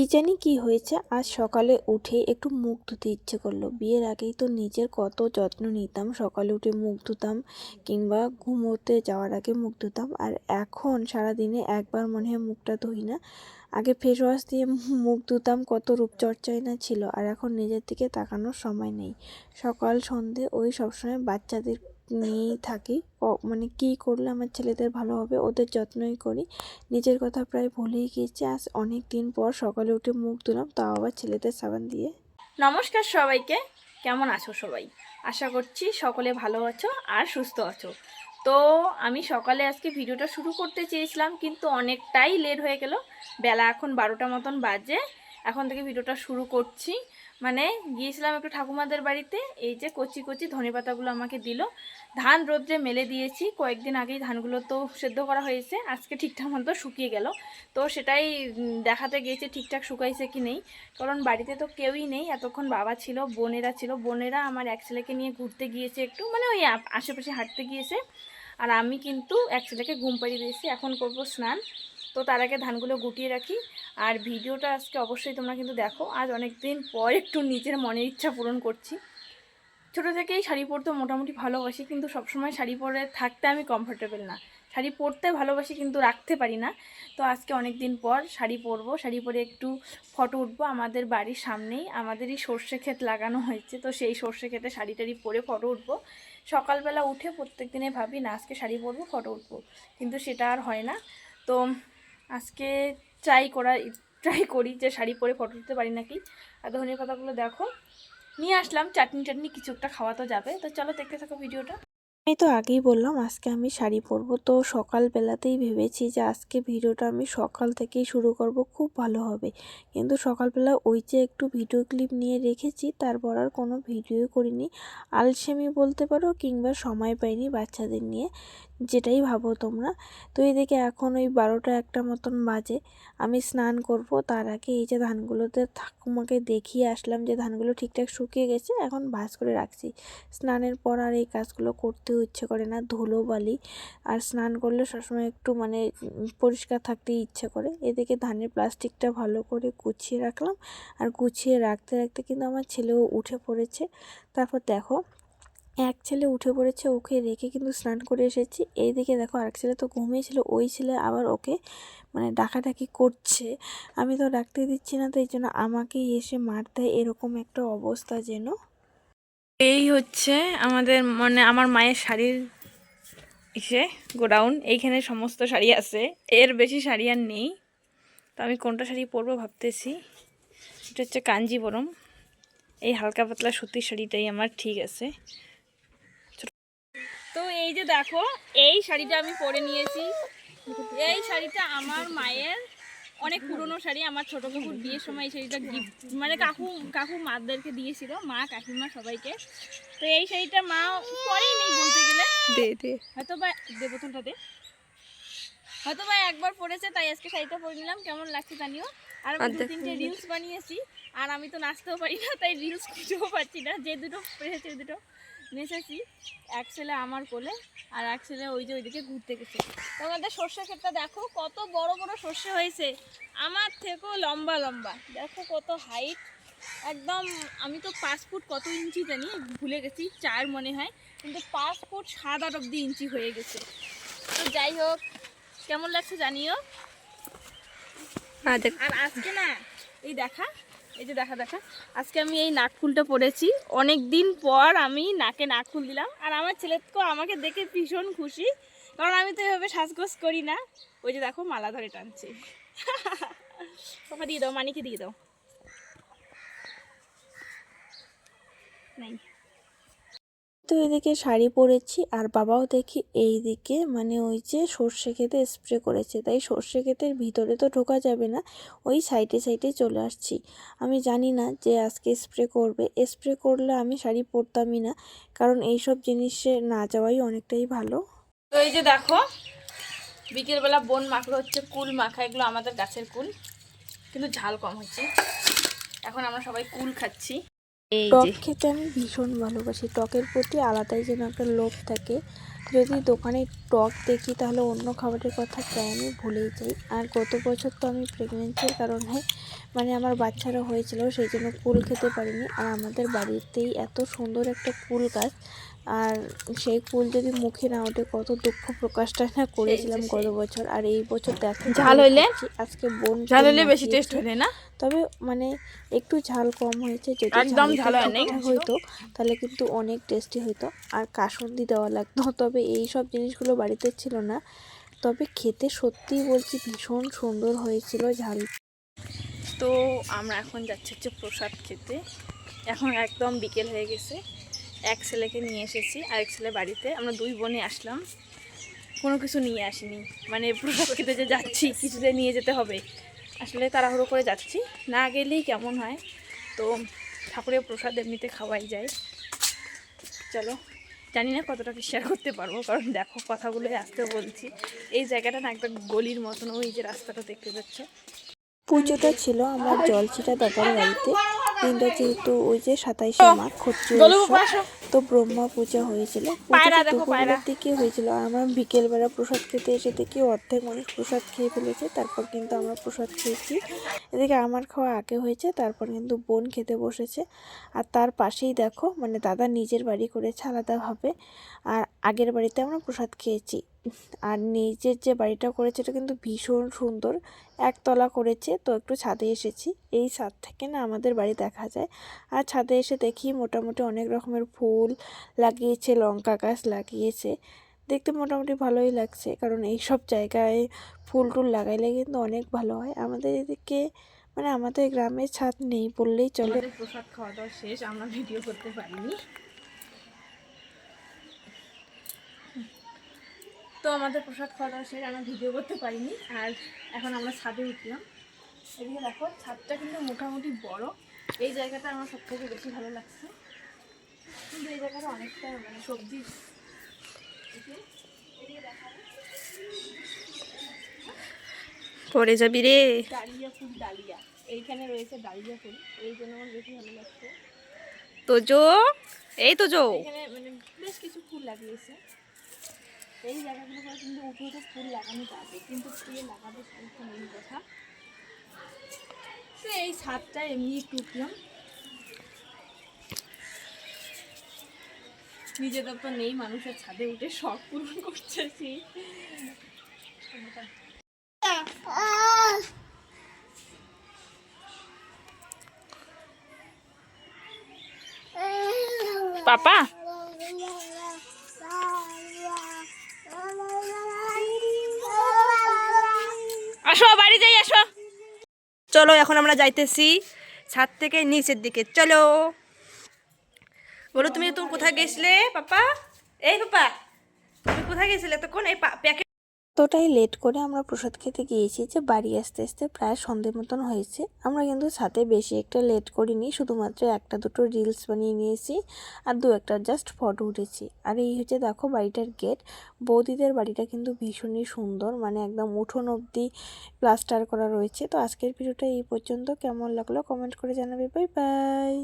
কি জানি কি হয়েছে। আজ সকালে উঠে একটু মুখ ধুতে ইচ্ছে করল। বিয়ের আগেই তো নিজের কত যত্ন নিতাম। সকালে উঠে মুখ ধুতাম কিংবা ঘুমোতে যাওয়ার আগে মুখ ধুতাম। আর এখন সারাদিনে একবার মনে হয় মুখটা ধুই না। আগে ফেস ওয়াশ দিয়ে মুখ ধুতাম, কত রূপচর্চাই না ছিল। আর এখন নিজের দিকে তাকানোর সময় নেই। সকাল সন্ধে ওই সবসময় বাচ্চাদের নিয়েই থাকি। মানে কী করলে আমার ছেলেদের ভালো হবে ওদের যত্নই করি। নিজের কথা প্রায় ভুলেই গিয়েছি, আজ অনেক দিন পর সকালে উঠে মুখ ধুলাম, তাও আবার ছেলেদের সাবান দিয়ে। নমস্কার সবাইকে, কেমন আছো সবাই? আশা করছি সকলে ভালো আছো আর সুস্থ আছো। তো আমি সকালে আজকে ভিডিওটা শুরু করতে চেয়েছিলাম, কিন্তু অনেকটাই লেট হয়ে গেল। বেলা এখন বারোটা মতন বাজে, এখন থেকে ভিডিওটা শুরু করছি। মানে গিয়েছিলাম একটু ঠাকুমাদের বাড়িতে, এই যে কচি কচি ধনে পাতাগুলো আমাকে দিল। ধান রোদ্রে মেলে দিয়েছি, কয়েকদিন আগেই ধানগুলো তো সেদ্ধ করা হয়েছে, আজকে ঠিকঠাক মতো শুকিয়ে গেল। তো সেটাই দেখাতে গিয়েছে ঠিকঠাক শুকাইছে কি নেই। কারণ বাড়িতে তো কেউই নেই, এতক্ষণ বাবা ছিল, বোনেরা ছিল, বোনেরা আমার এক ছেলেকে নিয়ে ঘুরতে গিয়েছে একটু মানে ওই আশেপাশে হাঁটতে গিয়েছে। আর আমি কিন্তু এক ছেলেকে ঘুম পাড়িয়ে দিয়েছি, এখন করব স্নান। তো তার আগে ধানগুলো গুটিয়ে রাখি। আর ভিডিওটা আজকে অবশ্যই তোমরা কিন্তু দেখো। আজ অনেক দিন পর একটু নিজের মনের ইচ্ছা পূরণ করছি। ছোটো থেকেই শাড়ি পরতে মোটামুটি ভালোবাসি, কিন্তু সবসময় শাড়ি পরে থাকতে আমি কমফোর্টেবল না। শাড়ি পরতে ভালোবাসি, কিন্তু রাখতে পারি না। তো আজকে অনেক দিন পর শাড়ি পরবো। শাড়ি পরে একটু ফটো উঠবো। আমাদের বাড়ির সামনেই আমাদেরই সর্ষে ক্ষেত লাগানো হয়েছে। তো সেই সর্ষে ক্ষেতে শাড়ি টাড়ি পরে ফটো উঠবো। সকালবেলা উঠে প্রত্যেক দিনে ভাবি, না, আজকে শাড়ি পরবো, ফটো উঠবো। কিন্তু সেটা আর হয় না। তো আজকে ট্রাই করা ট্রাই করি যে শাড়ি পরে ফটো তুলতে পারি নাকি। আর ধনের পাতাগুলো দেখো। নিয়ে আসলাম চাটনি চাটনি কিছু একটা খাওয়া তো যাবে। তো চলো দেখতে থাকো ভিডিওটা আমি তো আগেই বললাম, আজকে আমি শাড়ি পরবো। তো সকালবেলাতেই ভেবেছি যে আজকে ভিডিওটা আমি সকাল থেকেই শুরু করব, খুব ভালো হবে। কিন্তু সকালবেলা ওই যে একটু ভিডিও ক্লিপ নিয়ে রেখেছি, তারপর আর কোনো ভিডিও করিনি। আলসেমি বলতে পারো কিংবা সময় পাইনি বাচ্চাদের নিয়ে, যেটাই ভাবো তোমরা। তো এদিকে এখন ওই বারোটা একটা মতন বাজে। আমি স্নান করব, তার আগে এই যে ধানগুলোতে ঠাকুমাকে দেখিয়ে আসলাম যে ধানগুলো ঠিকঠাক শুকিয়ে গেছে, এখন ভাঁজ করে রাখছি। স্নানের পর আর এই কাজগুলো করতেও ইচ্ছে করে না, ধুলো বালি। আর স্নান করলে সবসময় একটু মানে পরিষ্কার থাকতেই ইচ্ছে করে। এদিকে ধানের প্লাস্টিকটা ভালো করে গুছিয়ে রাখলাম। আর গুছিয়ে রাখতে রাখতে কিন্তু আমার ছেলেও উঠে পড়েছে। তারপর দেখো, এক ছেলে উঠে পড়েছে, ওকে রেখে কিন্তু স্নান করে এসেছি। এইদিকে দেখো আরেক ছেলে তো ঘুমিয়েছিল ওই ছেলে আবার ওকে মানে ডাকাডাকি করছে। আমি তো ডাকতে দিচ্ছি না, তো এই জন্য আমাকেই এসে মারতে এরকম একটা অবস্থা যেন। এই হচ্ছে আমাদের মানে আমার মায়ের শাড়ির ইসে গোডাউন। এইখানে সমস্ত শাড়ি আছে। এর বেশি শাড়ি আর নেই। তো আমি কোনটা শাড়ি পরবো ভাবতেছি। এটা হচ্ছে কাঞ্জিবরম। এই হালকা পাতলা সুতির শাড়িটাই আমার ঠিক আছে। তো এই যে দেখো, এই শাড়িটা আমি পরে নিয়েছি। এই শাড়িটা আমার মায়ের অনেক পুরনো শাড়ি আমার ছোট কাকুর বিয়ের সময় এই শাড়িটা গিফট মানে কাকু কাকু মাদেরকে দিয়েছিল মা কাকিমা সবাইকে। তো এই শাড়িটা মা পরেই নেই বলতে গেলে। দে দে। হয়তো বা দে বোতলটা দে। হয়তো বা একবার পরেছে তাই আজকে শাড়িটা পরে নিলাম। কেমন লাগছে জানিও? আর আমি দু তিনটে রিলস বানিয়েছি আর আমি তো নাচতেও পারি না তাই রিলস খুঁজেও পাচ্ছি না। যে দুটো ওই দুটো। নেচেছি। এক ছেলে আমার কোলে আর এক ছেলে ওই যে ওইদিকে ঘুরতে গেছে। তোমাদের সর্ষে ক্ষেতটা দেখো কত বড় বড় সর্ষে হয়েছে। আমার থেকেও লম্বা লম্বা। দেখো কত হাইট একদম আমি তো পাঁচ ফুট কত ইঞ্চি জানি ভুলে গেছি চার মনে হয়। কিন্তু পাঁচ ফুট সাত আট অব্দি ইঞ্চি হয়ে গেছে। তো যাই হোক কেমন লাগছে জানিও? আর আজকে না এই দেখা এই যে দেখা দেখা। আজকে আমি এই নাকফুলটা পরেছি। অনেক দিন পর আমি নাকে নাক ফুল দিলাম। আর আমার ছেলেকেও আমাকে দেখে ভীষণ খুশি। কারণ আমি তো এভাবে সাজগোজ করি না। ওই যে দেখো, মালা ধরে টানছে। তোমাকে দিয়ে দাও, মানিকে দিয়ে দাও। নাই। তো এদিকে শাড়ি পরেছি, আর বাবাও দেখি এই দিকে মানে ওই যে সর্ষে খেতে স্প্রে করেছে। তাই সর্ষে ক্ষেতের ভিতরে তো ঢোকা যাবে না, ওই সাইডে সাইডে চলে আসছি। আমি জানি না যে আজকে স্প্রে করবে। স্প্রে করলে আমি শাড়ি পরতামই না, কারণ এইসব জিনিসে না যাওয়াই অনেকটাই ভালো। তো এই যে দেখো, বিকেলবেলা বোন মাখলো হচ্ছে কুল মাখা, এগুলো আমাদের গাছের কুল, কিন্তু ঝাল কম হচ্ছে। এখন আমরা সবাই কুল খাচ্ছি। টক খেতে আমি ভীষণ ভালোবাসি। টকের প্রতি আলাদাই যেন একটা লোভ থাকে। যদি দোকানে টক দেখি তাহলে অন্য খাবারের কথা প্রায় আমি ভুলেই যাই। আর গত বছর তো আমি প্রেগনেন্সির কারণে মানে আমার বাচ্চারা হয়েছিল সেই জন্য কুল খেতে পারিনি। আর আমাদের বাড়িতেই এত সুন্দর একটা কুল গাছ আর সেই কুল যদি মুখে না ওঠে কত দুঃখ প্রকাশটা না করেছিলাম গত বছর। আর এই বছর দেখো ঝাল হইলে? আজকে বোন ঝাল হলে বেশি টেস্ট হয় না? তবে মানে একটু ঝাল কম হয়েছে যদি একদম ঝাল হয় হইতো তাহলে কিন্তু অনেক টেস্টি হইতো। আর কাসুন্দি দেওয়া লাগতো। তবে এই সব জিনিসগুলো বাড়িতে ছিল না। তবে খেতে সত্যিই বলছি ভীষণ সুন্দর হয়েছিল ঝাল। তো আমরা এখন যাচ্ছি হচ্ছে প্রসাদ খেতে। এখন একদম বিকেল হয়ে গেছে। এক ছেলেকে নিয়ে এসেছি আর এক ছেলে বাড়িতে। আমরা দুই বোনে আসলাম। কোনো কিছু নিয়ে আসিনি। মানে প্রসাদ খেতে যে যাচ্ছি কিছুতে নিয়ে যেতে হবে। আসলে তাড়াহুড়ো করে যাচ্ছি। না গেলেই কেমন হয়? তো ঠাকুরের প্রসাদ এমনিতে খাওয়াই যায়। চলো, জানি না কতটা শেয়ার করতে পারব, কারণ দেখো কথাগুলোই আসতে বলছি। এই জায়গাটা না একটা গলির মতন, ওই যে রাস্তাটা দেখতে পাচ্ছ। পুজোটা ছিল আমার জল জলছিটা দাদার বাড়িতে। দিনটা যেহেতু ওই যে সাতাইশে মাঘ ক্ষত্রিয় তো ব্রহ্মা পূজা হয়েছিল। দুপুরবেলার দিকে হয়েছিল। আর আমরা বিকেলবেলা প্রসাদ খেতে এসে দেখি অর্ধেক মানুষ প্রসাদ খেয়ে ফেলেছে তারপর কিন্তু আমরা প্রসাদ খেয়েছি। এদিকে আমার খাওয়া আগে হয়েছে তারপর কিন্তু বোন খেতে বসেছে। আর তার পাশেই দেখো মানে দাদা নিজের বাড়ি করেছে আলাদাভাবে। আর আগের বাড়িতে আমরা প্রসাদ খেয়েছি। আর নিজের যে বাড়িটা করেছে, এটা কিন্তু ভীষণ সুন্দর। একতলা করেছে, তো একটু ছাদে এসেছি। এই ছাদ থেকে না আমাদের বাড়ি দেখা যায়। আর ছাদে এসে দেখি মোটামুটি অনেক রকমের ফুল লাগিয়েছে, লঙ্কা গাছ লাগিয়েছে। দেখতে মোটামুটি ভালোই লাগছে, কারণ এই সব জায়গায় ফুল টুল লাগাইলে কিন্তু অনেক ভালো হয়। আমাদের এদিকে মানে আমাদের গ্রামে ছাদ নেই বললেই চলে। প্রসাদ খাওয়া দাওয়া শেষ, আমরা ভিডিও করতে পারিনি। তো আমাদের প্রসাদ খাওয়া দাওয়া আমরা ভিডিও করতে পারিনি আর এখন আমরা ছাদে উঠলাম। এদিকে দেখো ছাদটা কিন্তু মোটামুটি বড়। এই জায়গাটা আমার সব থেকে বেশি ভালো লাগছে। কিন্তু এই জায়গাটা অনেকটা মানে সবজি। পরে যাবি রে। ডালিয়া ফুল ডালিয়া। এইখানে রয়েছে ডালিয়া ফুল। এই জন্য আমার বেশি ভালো লাগছে। তোজো এই তোজো। এখানে মানে বেশ কিছু ফুল লাগিয়েছে। এই জায়গাগুলো করে কিন্তু উঠে উঠে ফুল লাগানো যাবে, কিন্তু কে লাগাবে সেটা মেন কথা। সে এই ছাদটা এমনি উঠলাম। নিজেদের তো নেই, মানুষের ছাদে উঠে শখ পূরণ করতেছি। পাপা? চলো, এখন আমরা যাইতেছি ছাদ থেকে নিচের দিকে। চলো। বলো, তুমি তুমি কোথায় গেছিলে, পাপা? এই, পাপা, তুমি কোথায় গেছিলে তখন এই প্যাকেট এতটাই লেট করে আমরা প্রসাদ খেতে গিয়েছি যে বাড়ি আসতে আসতে প্রায় সন্ধে মতন হয়েছে। আমরা কিন্তু সাথে বেশি একটা লেট করিনি, শুধুমাত্র একটা দুটো রিলস বানিয়ে নিয়েছি আর দু একটা জাস্ট ফটো উঠেছি। আর এই হচ্ছে দেখো বাড়িটার গেট বৌদিদের বাড়িটা কিন্তু ভীষণই সুন্দর মানে একদম উঠোন অবধি প্লাস্টার করা রয়েছে। তো আজকের ভিডিওটা এই পর্যন্ত। কেমন লাগল কমেন্ট করে জানাবে। Bye bye